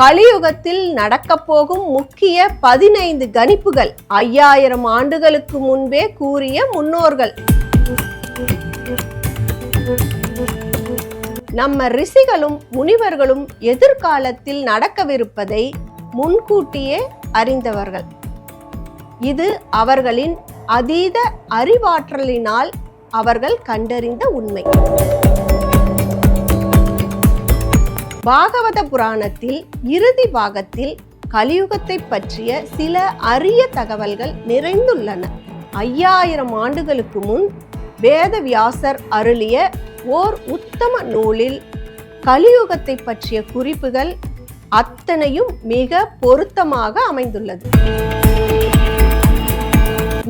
கலியுகத்தில் நடக்கப் போகும் முக்கிய பதினைந்து கணிப்புகள் ஐயாயிரம் ஆண்டுகளுக்கு முன்பே கூறிய முன்னோர்கள். நம்ம ரிஷிகளும் முனிவர்களும் எதிர்காலத்தில் நடக்கவிருப்பதை முன்கூட்டியே அறிந்தவர்கள். இது அவர்களின் அதீத அறிவாற்றலினால் அவர்கள் கண்டறிந்த உண்மை. பாகவத புராணத்தில் இறுதி பாகத்தில் கலியுகத்தை பற்றிய சில அரிய தகவல்கள் நிறைந்துள்ளன. ஐயாயிரம் ஆண்டுகளுக்கு முன் வேதவியாசர் அருளிய ஓர் உத்தம நூலில் கலியுகத்தை பற்றிய குறிப்புகள் அத்தனையும் மிக பொருத்தமாக அமைந்துள்ளது.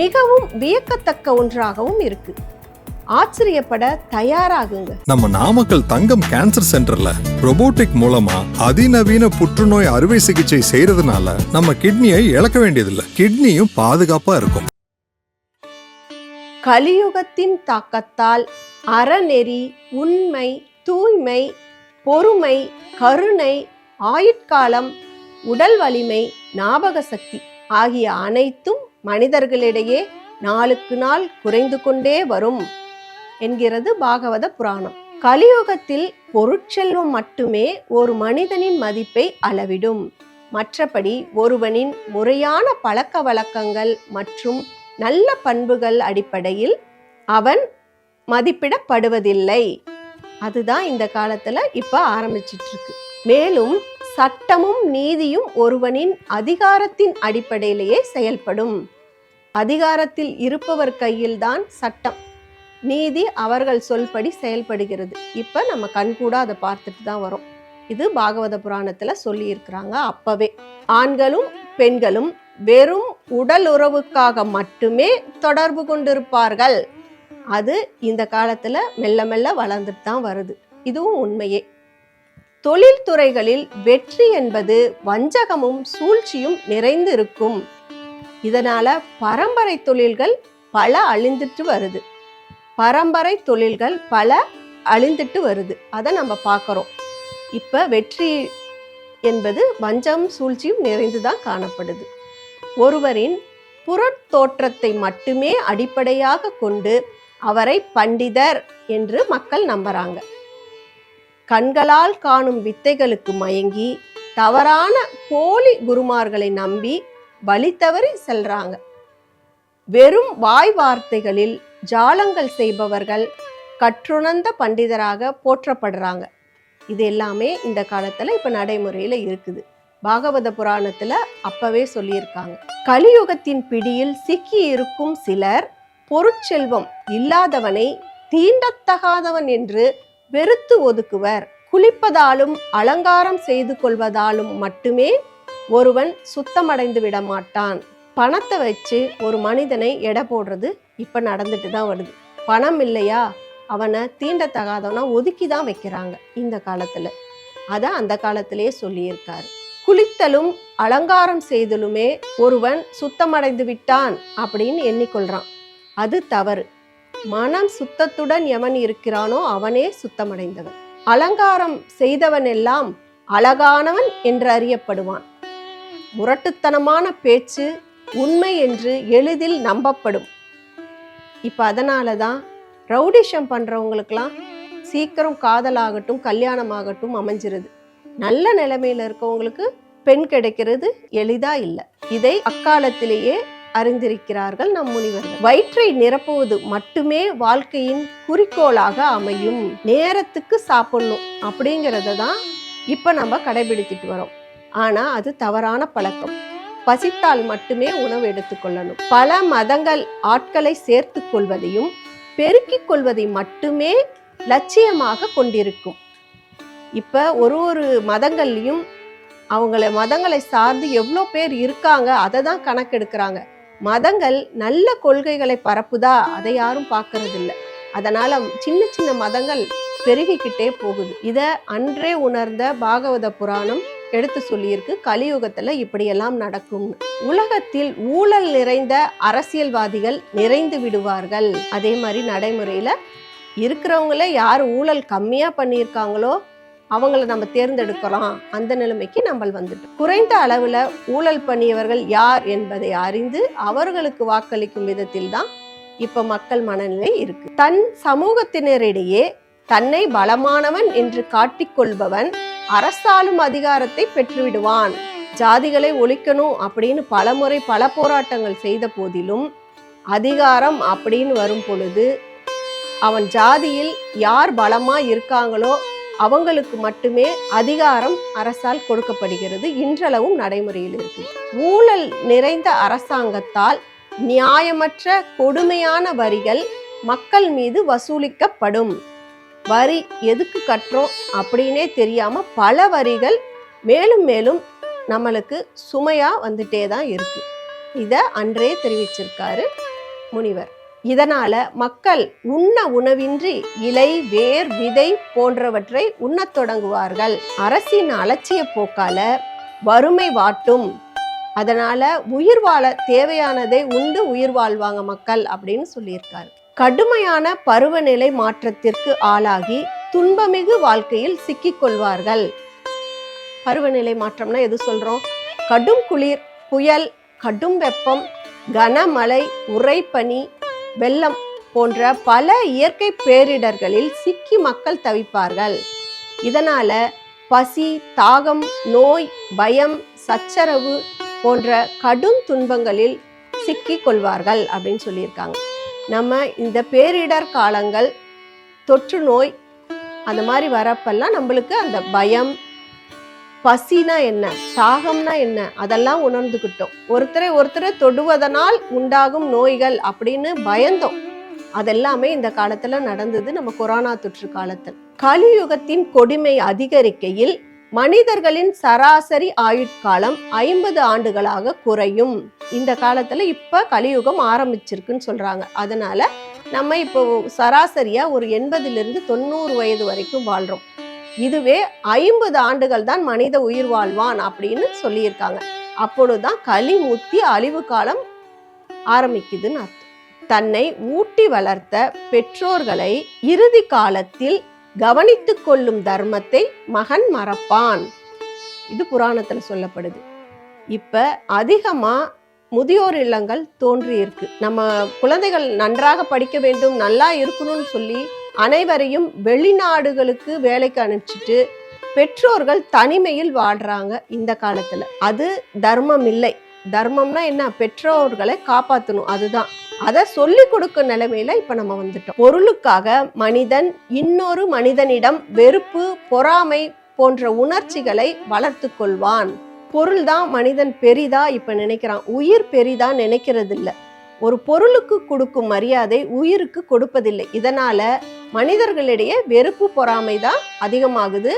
மிகவும் வியக்கத்தக்க ஒன்றாகவும் இருக்குது ஆச்சரியப்பட தயாராகுங்க. நம்ம நாமக்கல் தங்கம் கேன்சர் சென்டர்ல robotic மூலமா அதிநவீன புற்றுநோய் அறுவை சிகிச்சை செய்யறதுனால நம்ம கிட்னியை இழக்க வேண்டியதில்லை. கிட்னியும் பாதுகாப்பா இருக்கும். கலியுகத்தின் தாக்கத்தால் அறநெறி உண்மை தூய்மை பொறுமை கருணை ஆயுட்காலம் உடல் வலிமை ஞாபக சக்தி ஆகிய அனைத்தும் மனிதர்களிடையே நாளுக்கு நாள் குறைந்து கொண்டே வரும். என்கிறது பாகவத புராணம். கலியுகத்தில் பொருட்செல்வம் மட்டுமே ஒரு மனிதனின் மதிப்பை அளவிடும். மற்றபடி ஒருவனின் முறையான பழக்க வழக்கங்கள் மற்றும் நல்ல பண்புகள் அடிப்படையில் அவன் மதிப்பிடப்படுவதில்லை. அதுதான் இந்த காலத்துல இப்ப ஆரம்பிச்சிட்டு இருக்கு மேலும் சட்டமும் நீதியும் ஒருவனின் அதிகாரத்தின் அடிப்படையிலேயே செயல்படும். அதிகாரத்தில் இருப்பவர் கையில்தான் சட்டம். நீதி அவர்கள் சொல்படி செயல்படுகிறது. இப்போ நம்ம கண்கூட அதை பார்த்துட்டு தான் வரோம். இது பாகவத புராணத்தில் சொல்லியிருக்கிறாங்க அப்பவே. ஆண்களும் பெண்களும் வெறும் உடல் உறவுக்காக மட்டுமே தொடர்பு கொண்டிருப்பார்கள். அது இந்த காலத்தில் மெல்ல மெல்ல வளர்ந்துட்டு தான் வருது. இதுவும் உண்மையே. தொழில்துறைகளில் வெற்றி என்பது வஞ்சகமும் சூழ்ச்சியும் நிறைந்து இருக்கும் இதனால பரம்பரை தொழில்கள் பல அழிந்துட்டு வருது. பரம்பரை தொழில்கள் பல அழிந்துட்டு வருது. அதை நம்ம பார்க்குறோம். இப்போ வெற்றி என்பது வஞ்சம் சூழ்ச்சியும் நிறைந்து தான் காணப்படுது. ஒருவரின் புறத்தோற்றத்தை மட்டுமே அடிப்படையாக கொண்டு அவரை பண்டிதர் என்று மக்கள் நம்புறாங்க. கண்களால் காணும் வித்தைகளுக்கு மயங்கி தவறான போலி குருமார்களை நம்பி வழி தவறி செல்றாங்க. வெறும் வாய் வார்த்தைகளில் ஜாலங்கள் செய்பவர்கள் கற்றுணர்ந்த பண்டிதராக போற்றப்படுறாங்க. இது எல்லாமே இந்த காலத்துல இப்போ நடைமுறையில இருக்குது. பாகவத புராணத்துல அப்பவே சொல்லியிருக்காங்க. கலியுகத்தின் பிடியில் சிக்கி இருக்கும் சிலர் பொருட்செல்வம் இல்லாதவனை தீண்டத்தகாதவன் என்று வெறுத்து ஒதுக்குவர். குளிப்பதாலும் அலங்காரம் செய்து கொள்வதாலும் மட்டுமே ஒருவன் சுத்தமடைந்து விட மாட்டான் பணத்தை வச்சு ஒரு மனிதனை எடை போடுறது இப்போ நடந்துட்டு தான் வருது. பணம் இல்லையா? அவனை தீண்டத்தகாதவனா ஒதுக்கி தான் வைக்கிறாங்க இந்த காலத்துல. அதை அந்த காலத்திலேயே சொல்லியிருக்காரு. குளித்தலும் அலங்காரம் செய்தலுமே ஒருவன் சுத்தமடைந்து விட்டான் அப்படின்னு எண்ணிக்கொள்றான். அது தவறு. மனம் சுத்தத்துடன் எவன் இருக்கிறானோ அவனே சுத்தமடைந்தவன். அலங்காரம் செய்தவன் எல்லாம் அழகானவன் என்று அறியப்படுவான். முரட்டுத்தனமான பேச்சு உண்மை என்று எளிதில் நம்பப்படும். இப்போ அதனால தான் ரவுடிஷம் பண்ணுறவங்களுக்கெல்லாம் சீக்கிரம் காதலாகட்டும் கல்யாணம் ஆகட்டும் அமைஞ்சிருது. நல்ல நிலைமையில் இருக்கவங்களுக்கு பெண் கிடைக்கிறது எளிதா இல்லை. இதை அக்காலத்திலேயே அறிந்திருக்கிறார்கள் நம் முனிவர்கள். வயிற்றை நிரப்புவது மட்டுமே வாழ்க்கையின் குறிக்கோளாக அமையும். நேரத்துக்கு சாப்பிடணும் அப்படிங்கிறத தான் இப்போ நம்ம கடைபிடித்துட்டு வரோம். ஆனால் அது தவறான பழக்கம். பசித்தால் மட்டுமே உணவு எடுத்துக்கொள்ளணும் பல மதங்கள் ஆட்களை சேர்த்து கொள்வதையும் பெருக்கிக் கொள்வதை மட்டுமே லட்சியமாக கொண்டிருக்கும். இப்போ ஒரு ஒரு மதங்கள்லையும் அவங்கள மதங்களை சார்ந்து எவ்வளோ பேர் இருக்காங்க அதை தான் கணக்கெடுக்கிறாங்க. மதங்கள் நல்ல கொள்கைகளை பரப்புதா அதை யாரும் பார்க்கறதில்ல. அதனால் சின்ன சின்ன மதங்கள் பெருகிக்கிட்டே போகுது. இதை அன்றே உணர்ந்த பாகவத புராணம் எடுத்து சொல்லியிருக்கு கலியுகத்துல இப்படியெல்லாம் நடக்கும் உலகத்தில் ஊழல் நிறைந்த அரசியல்வாதிகள் நிறைந்து விடுவார்கள். அதே மாதிரி நடைமுறையில இருக்கிறவங்கள யார் ஊழல் கம்மியா பண்ணியிருக்காங்களோ அவங்கள நம்ம தேர்ந்தெடுக்கலாம். அந்த நிலைமைக்கு நம்ம வந்துட்டோம். குறைந்த அளவுல ஊழல் பண்ணியவர்கள் யார் என்பதை அறிந்து அவர்களுக்கு வாக்களிக்கும் விதத்தில் தான் இப்ப மக்கள் மனநிலை இருக்கு. தன் சமூகத்தினரிடையே தன்னை பலமானவன் என்று காட்டிக்கொள்பவன் அரசாலும் அதிகாரத்தை பெற்றுவிடுவான். ஜாதிகளை ஒழிக்கணும் அப்படின்னு பலமுறை பல போராட்டங்கள் செய்த போதிலும் அதிகாரம் அப்படின்னு வரும் பொழுது அவன் ஜாதியில் யார் பலமா இருக்காங்களோ அவங்களுக்கு மட்டுமே அதிகாரம் அரசால் கொடுக்கப்படுகிறது. இன்றளவும் நடைமுறையில் இருக்கு. ஊழல் நிறைந்த அரசாங்கத்தால் நியாயமற்ற கொடுமையான வரிகள் மக்கள் மீது வசூலிக்கப்படும். வரி எதுக்கு கட்டுறோம் அப்படின்னே தெரியாமல் பல வரிகள் மேலும் மேலும் நம்மளுக்கு சுமையாக வந்துட்டே தான் இருக்கு. இதை அன்றே தெரிவிச்சிருக்காரு முனிவர். இதனால் மக்கள் உண்ண உணவின்றி இலை வேர் விதை போன்றவற்றை உண்ணத் தொடங்குவார்கள். அரசின் அலட்சிய போக்கால வறுமை வாட்டும். அதனால் உயிர் வாழ தேவையானதை உண்டு உயிர் வாழ்வாங்க மக்கள் அப்படின்னு சொல்லியிருக்காரு. கடுமையான பருவநிலை மாற்றத்திற்கு ஆளாகி துன்பமிகு வாழ்க்கையில் சிக்கிக் கொள்வார்கள். பருவநிலை மாற்றம்னா எது சொல்றோம்? கடும் குளிர் புயல் கடும் வெப்பம் கனமழை உறைபனி வெள்ளம் போன்ற பல இயற்கை பேரிடர்களில் சிக்கி மக்கள் தவிப்பார்கள். இதனால பசி தாகம் நோய் பயம் சச்சரவு போன்ற கடும் துன்பங்களில் சிக்கிக் கொள்வார்கள் அப்படின்னு சொல்லியிருக்காங்க. நம்ம இந்த பேரிடர் காலங்கள் தொற்று நோய் அந்த மாதிரி வரப்பெல்லாம் நம்மளுக்கு அந்த பயம் பசினா என்ன தாகம்னா என்ன அதெல்லாம் உணர்ந்துக்கிட்டோம். ஒருத்தரை ஒருத்தரை தொடுவதனால் உண்டாகும் நோய்கள் அப்படின்னு பயந்தோம். அதெல்லாமே இந்த காலத்தில் நடந்தது நம்ம கொரோனா தொற்று காலத்தில். கலியுகத்தின் கொடுமை அதிகரிக்கையில் மனிதர்களின் சராசரி ஆயுட்காலம் ஐம்பது ஆண்டுகளாக குறையும். இந்த காலத்தில் இப்போ கலியுகம் ஆரம்பிச்சிருக்குன்னு சொல்றாங்க. அதனால நம்ம இப்போ சராசரியா ஒரு எண்பதிலிருந்து தொண்ணூறு வயது வரைக்கும் வாழ்கிறோம் இதுவே ஐம்பது ஆண்டுகள் தான் மனித உயிர் வாழ்வான் அப்படின்னு சொல்லியிருக்காங்க. அப்பொழுதுதான் களி முத்தி அழிவு காலம் ஆரம்பிக்குதுன்னு அர்த்தம். தன்னை ஊட்டி வளர்த்த பெற்றோர்களை இறுதி காலத்தில் கவனித்து கொள்ளும் தர்மத்தை மகன் மறப்பான். இது புராணத்தில் சொல்லப்படுது. இப்போ அதிகமாக முதியோர் இல்லங்கள் தோன்றி இருக்கு நம்ம குழந்தைகள் நன்றாக படிக்க வேண்டும் நல்லா இருக்கணும்னு சொல்லி அனைவரையும் வெளிநாடுகளுக்கு வேலைக்கு அனுப்பிச்சிட்டு பெற்றோர்கள் தனிமையில் வாழ்றாங்க இந்த காலத்துல. அது தர்மம் இல்லை. தர்மம்னா என்ன? பெற்றோர்களை காப்பாற்றணும் அதுதான். அதை சொல்லி கொடுக்கும் நிலைமையில இப்ப நம்ம வந்துட்டோம். பொருளுக்காக மனிதன் இன்னொரு மனிதனிடம் வெறுப்பு பொறாமை போன்ற உணர்ச்சிகளை வளர்த்து கொள்வான். பொருள் தான் மனிதன் பெரிதா இப்போ நினைக்கிறான். உயிர் பெரிதா நினைக்கிறதில்ல. ஒரு பொருளுக்கு கொடுக்கும் மரியாதை உயிருக்கு கொடுப்பதில்லை. இதனால மனிதர்களிடையே வெறுப்பு பொறாமை தான் அதிகமாகுது.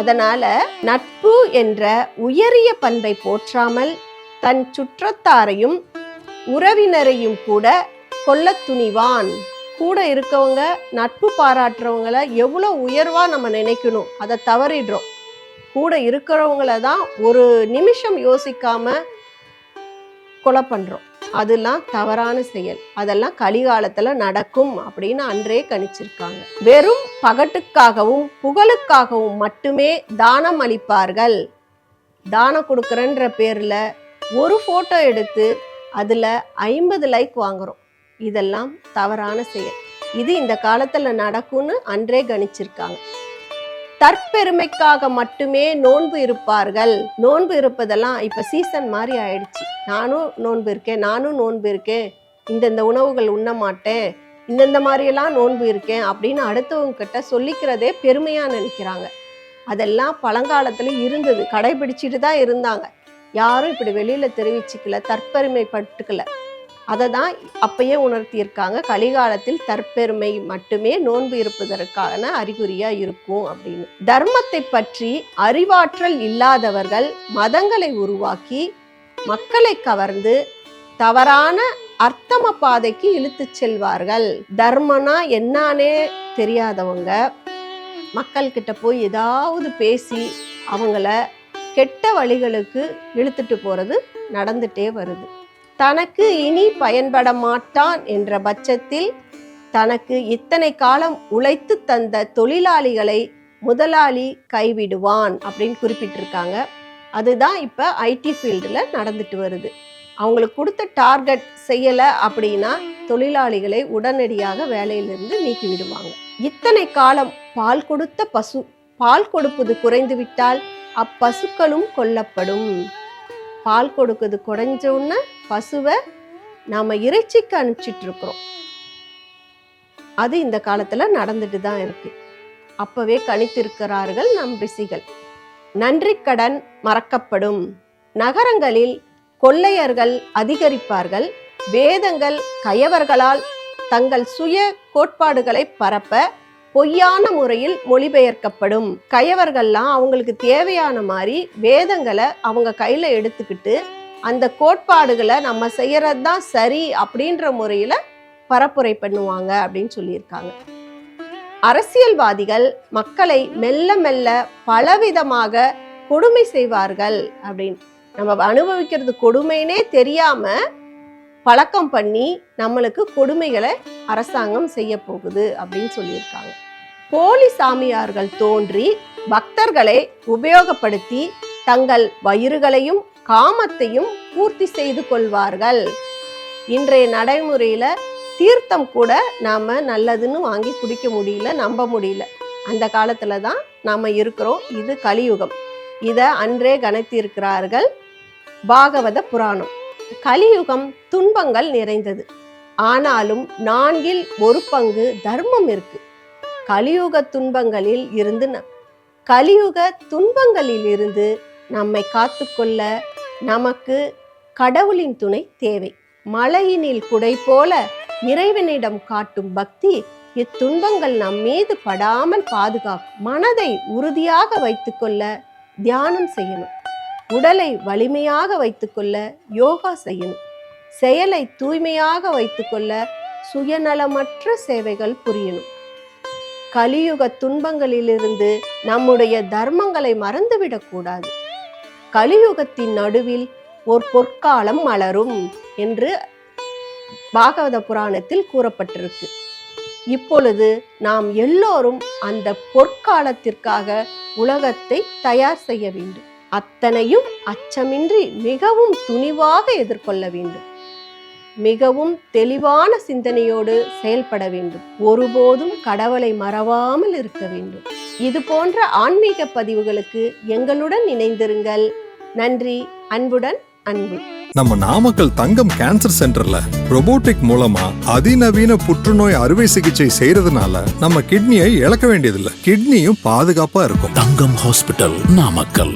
அதனால நட்பு என்ற உயரிய பண்பை போற்றாமல் தன் சுற்றத்தாரையும் உறவினரையும் கூட கொல்ல துணிவான். கூட இருக்கவங்க நட்பு பாராட்டுறவங்கள எவ்வளோ உயர்வா நம்ம நினைக்கணும். அதை தவறிடுறோம். கூட இருக்கிறவங்கள தான் ஒரு நிமிஷம் யோசிக்காம கொலை பண்ணுறோம் அதெல்லாம் தவறான செயல். அதெல்லாம் கலிகாலத்தில் நடக்கும் அப்படின்னு அன்றே கணிச்சிருக்காங்க. வெறும் பகட்டுக்காகவும் புகழுக்காகவும் மட்டுமே தானம் அளிப்பார்கள். தானம் கொடுக்குறன்ற பேரில் ஒரு ஃபோட்டோ எடுத்து அதில் ஐம்பது லைக் வாங்குறோம். இதெல்லாம் தவறான செயல். இது இந்த காலத்தில் நடக்கும்னு அன்றே கணிச்சிருக்காங்க. தற்பெருமைக்காக மட்டுமே நோன்பு இருப்பார்கள். நோன்பு இருப்பதெல்லாம் இப்ப சீசன் மாதிரி ஆயிடுச்சு. நானும் நோன்பு இருக்கேன் நானும் நோன்பு இருக்கேன். இந்தந்த உணவுகள் உண்ண மாட்டேன். இந்தந்த மாதிரியெல்லாம் நோன்பு இருக்கேன் அப்படின்னு அடுத்தவங்க கிட்ட சொல்லிக்கிறதே பெருமையா நினைக்கிறாங்க. அதெல்லாம் பழங்காலத்துல இருந்தது. கடைபிடிச்சிட்டு தான் இருந்தாங்க. யாரும் இப்படி வெளியில தெரிவிச்சுக்கல தற்பெருமைப்பட்டுக்கல அதை தான் அப்பயே உணர்த்தியிருக்காங்க. கலிகாலத்தில் தற்பெருமை மட்டுமே நோன்பு இருப்பதற்கான அறிகுறியா இருக்கும் அப்படின்னு. தர்மத்தை பற்றி அறிவாற்றல் இல்லாதவர்கள் மதங்களை உருவாக்கி மக்களை கவர்ந்து தவறான அர்த்தம பாதைக்கு இழுத்து செல்வார்கள். தர்மனா என்னானே தெரியாதவங்க. மக்கள்கிட்ட போய் ஏதாவது பேசி அவங்கள கெட்ட வழிகளுக்கு இழுத்துட்டு போறது நடந்துட்டே வருது. தனக்கு இனி பயன்பட மாட்டான் என்ற பட்சத்தில் தனக்கு இத்தனை காலம் உழைத்து தந்த தொழிலாளிகளை முதலாளி கைவிடுவான் அப்படின்னு குறிப்பிட்டிருக்காங்க. அதுதான் இப்போ ஐடி ஃபீல்டில் நடந்துட்டு வருது. அவங்களுக்கு கொடுத்த டார்கெட் செய்யலை அப்படின்னா தொழிலாளிகளை உடனடியாக வேலையிலிருந்து நீக்கி விடுவாங்க. இத்தனை காலம் பால் கொடுத்த பசு பால் கொடுப்பது குறைந்துவிட்டால் அப்பசுக்களும் கொல்லப்படும். பால் கொடுக்குது குறைஞ்ச உடனே பசுவை நாம் இறைச்சிக்கு அனுப்பிச்சிட்டு இருக்கிறோம் அது இந்த காலத்தில் நடந்துட்டு தான் இருக்கு. அப்பவே கணித்திருக்கிறார்கள் நம் ரிஷிகள். நன்றி கடன் மறக்கப்படும். நகரங்களில் கொள்ளையர்கள் அதிகரிப்பார்கள். வேதங்கள் கயவர்களால் தங்கள் சுய கோட்பாடுகளை பரப்ப பொய்யான முறையில் மொழிபெயர்க்கப்படும். கயவர்கள்லாம் அவங்களுக்கு தேவையான மாதிரி வேதங்களை அவங்க கையில் எடுத்துக்கிட்டு அந்த கோட்பாடுகளை நம்ம செய்யறது தான் சரி அப்படின்ற முறையில் பரப்புரை பண்ணுவாங்க அப்படின்னு சொல்லியிருக்காங்க. அரசியல்வாதிகள் மக்களை மெல்ல மெல்ல பலவிதமாக கொடுமை செய்வார்கள் அப்படின்னு. நம்ம அனுபவிக்கிறது கொடுமைனே தெரியாம பழக்கம் பண்ணி நம்மளுக்கு கொடுமைகளை அரசாங்கம் செய்ய போகுது அப்படின்னு சொல்லியிருக்காங்க. போலி சாமியார்கள் தோன்றி பக்தர்களை உபயோகப்படுத்தி தங்கள் வயிறுகளையும் காமத்தையும் பூர்த்தி செய்து கொள்வார்கள். இன்றைய நடைமுறையில தீர்த்தம் கூட நாம நல்லதுன்னு வாங்கி குடிக்க முடியல நம்ப முடியல. அந்த காலத்துல தான் நாம இருக்கிறோம். இது கலியுகம். இதை அன்றே கணித்திருக்கிறார்கள் பாகவத புராணம். கலியுகம் துன்பங்கள் நிறைந்தது. ஆனாலும் நான்கில் ஒரு பங்கு தர்மம் இருக்கு. கலியுக துன்பங்களில் இருந்து கலியுக துன்பங்களில் இருந்து நம்மை காத்துக்கொள்ள நமக்கு கடவுளின் துணை தேவை. மலையினில் குடை போல இறைவனிடம் காட்டும் பக்தி இத்துன்பங்கள் நம் மீது படாமல் பாதுகாக்கும். மனதை உறுதியாக வைத்துக்கொள்ள தியானம் செய்யணும். உடலை வலிமையாக வைத்துக்கொள்ள யோகா செய்யணும். செயலை தூய்மையாக வைத்துக்கொள்ள சுயநலமற்ற சேவைகள் புரியணும். கலியுக துன்பங்களிலிருந்து நம்முடைய தர்மங்களை மறந்துவிடக்கூடாது. கலியுகத்தின் நடுவில் ஒரு பொற்காலம் மலரும் என்று பாகவத புராணத்தில் கூறப்பட்டிருக்கு. இப்பொழுது நாம் எல்லோரும் அந்த பொற்காலத்திற்காக உலகத்தை தயார் செய்ய வேண்டும். அத்தனையும் அச்சமின்றி மிகவும் துணிவாக எதிர்கொள்ள வேண்டும். மிகவும் தெளிவான சிந்தனையோடு செயல்பட வேண்டும். ஒருபோதும் கடவுளை மறவாமல் இருக்க வேண்டும். இது போன்ற ஆன்மீக பதிவுகளுக்கு எங்களுடன் இணைந்திருங்கள். நன்றி. அன்புடன் அன்பு. நம்ம நாமக்கல் தங்கம் கேன்சர் சென்டர்ல robotic மூலமா அதிநவீன புற்றுநோய் அறுவை சிகிச்சை செய்யறதுனால நம்ம கிட்னியை இழக்க வேண்டியதில்லை. கிட்னியும் பாதுகாப்பா இருக்கும். தங்கம் ஹாஸ்பிட்டல் நாமக்கல்.